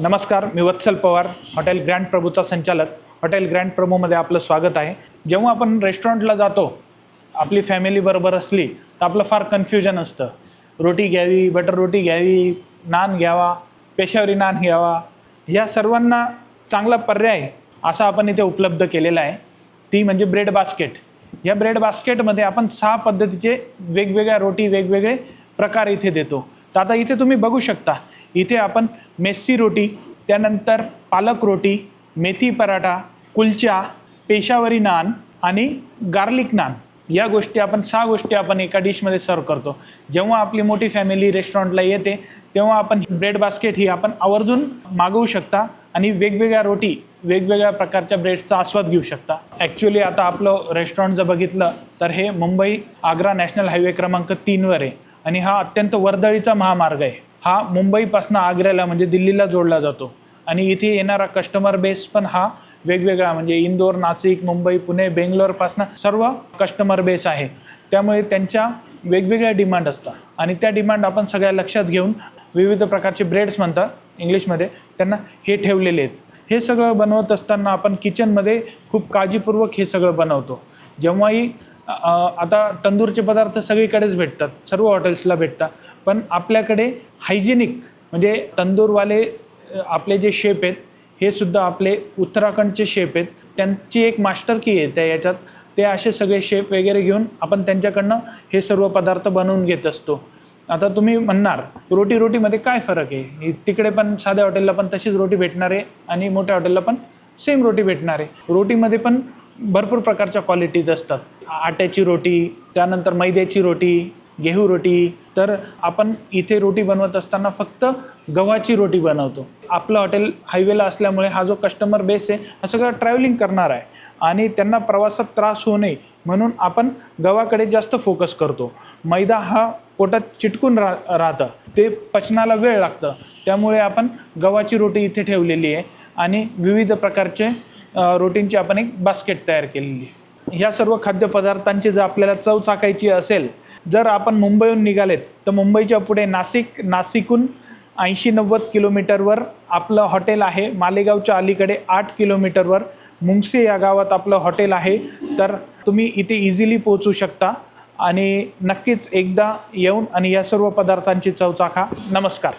नमस्कार मी Vatsal Pawar hotel grand प्रभूचा संचालक. हॉटेल ग्रँड प्रभूमध्ये आपलं स्वागत आहे. जेव्हा आपण रेस्टॉरंटला जातो आपली फॅमिली बरोबर असली तर आपलं फार कन्फ्युजन असतं. रोटी घ्यावी बटर रोटी घ्यावी नान घ्यावा पेशावरी नान घ्यावा या सर्वांना चांगला पर्याय असा आपण इथे उपलब्ध केलेला आहे. ती म्हणजे ब्रेड बास्केट. या ब्रेड बास्केटमध्ये आपण सहा पद्धतीचे वेगवेगळ्या रोटी वेगवेगळे प्रकार इथे देतो. तर आता इथे तुम्ही बघू शकता इथे आपण मेस्सी रोटी त्यानंतर पालक रोटी मेथी पराठा कुलचा पेशावरी नान आणि गार्लिक नान. या गोष्टी आपण सहा गोष्टी आपण एका डिशमध्ये सर्व करतो. जेव्हा आपली मोठी फॅमिली रेस्टॉरंटला येते तेव्हा आपण ब्रेड बास्केट ही आपण आवर्जून मागवू शकता आणि वेगवेगळ्या रोटी वेगवेगळ्या प्रकारच्या ब्रेडचा आस्वाद घेऊ शकता. ॲक्च्युली आता आपलं रेस्टॉरंट जर बघितलं तर हे मुंबई आग्रा नॅशनल हायवे क्रमांक तीनवर आहे. आणि हा अत्यंत वर्दळीचा महामार्ग आहे. हा मुंबईपासून आग्र्याला म्हणजे दिल्लीला जोडला जातो. आणि इथे येणारा कस्टमर बेस पण हा वेगवेगळा म्हणजे इंदोर नाशिक मुंबई पुणे बेंगलोरपासनं सर्व कस्टमर बेस आहे. त्यामुळे त्यांच्या वेगवेगळ्या डिमांड असतात. आणि त्या डिमांड आपण सगळ्या लक्षात घेऊन विविध प्रकारचे ब्रेड्स म्हणतात इंग्लिशमध्ये त्यांना हे ठेवलेले आहेत. हे सगळं बनवत असताना आपण किचनमध्ये खूप काळजीपूर्वक हे सगळं बनवतो. जेव्हाही आता तंदूरचे पदार्थ सगळीकडेच भेटतात सर्व हॉटेल्सला भेटतात. पण आपल्याकडे हायजेनिक म्हणजे तंदूरवाले आपले जे शेप आहेत हे सुद्धा आपले उत्तराखंडचे शेप आहेत. त्यांची एक मास्टर की आहे त्या याच्यात. ते असे सगळे शेप वगैरे घेऊन आपण त्यांच्याकडनं हे सर्व पदार्थ बनवून घेत असतो. आता तुम्ही म्हणणार रोटी रोटीमध्ये काय फरक आहे? तिकडे पण साध्या हॉटेलला पण तशीच रोटी भेटणार आहे आणि मोठ्या हॉटेलला पण सेम रोटी भेटणार आहे. रोटीमध्ये पण भरपूर प्रकारच्या क्वालिटीज असतात. आट्याची रोटी त्यानंतर मैद्याची रोटी गेहू रोटी. तर आपण इथे रोटी बनवत असताना फक्त गव्हाची रोटी बनवतो. आपलं हॉटेल हायवेला असल्यामुळे हा जो कस्टमर बेस आहे हा सगळं ट्रॅव्हलिंग करणार आहे. आणि त्यांना प्रवासात त्रास होऊ नये म्हणून आपण गव्हाकडे जास्त फोकस करतो. मैदा हा पोटात चिटकून राह राहतं. ते पचनाला वेळ लागतं. त्यामुळे आपण गव्हाची रोटी इथे ठेवलेली आहे. आणि विविध प्रकारचे रोटींची आपण एक बास्केट तयार केलेली आहे. ह्या सर्व खाद्यपदार्थांची जर आपल्याला चव चाकायची असेल जर आपण मुंबईहून निघालेत तर मुंबईच्या पुढे नाशिक नाशिकहून ऐंशी नव्वद किलोमीटरवर आपलं हॉटेल आहे. मालेगावच्या अलीकडे आठ किलोमीटरवर मुंगसे या गावात आपलं हॉटेल आहे. तर तुम्ही इथे इझिली पोहोचू शकता आणि नक्कीच एकदा येऊन आणि या सर्व पदार्थांची चव चाखा. नमस्कार.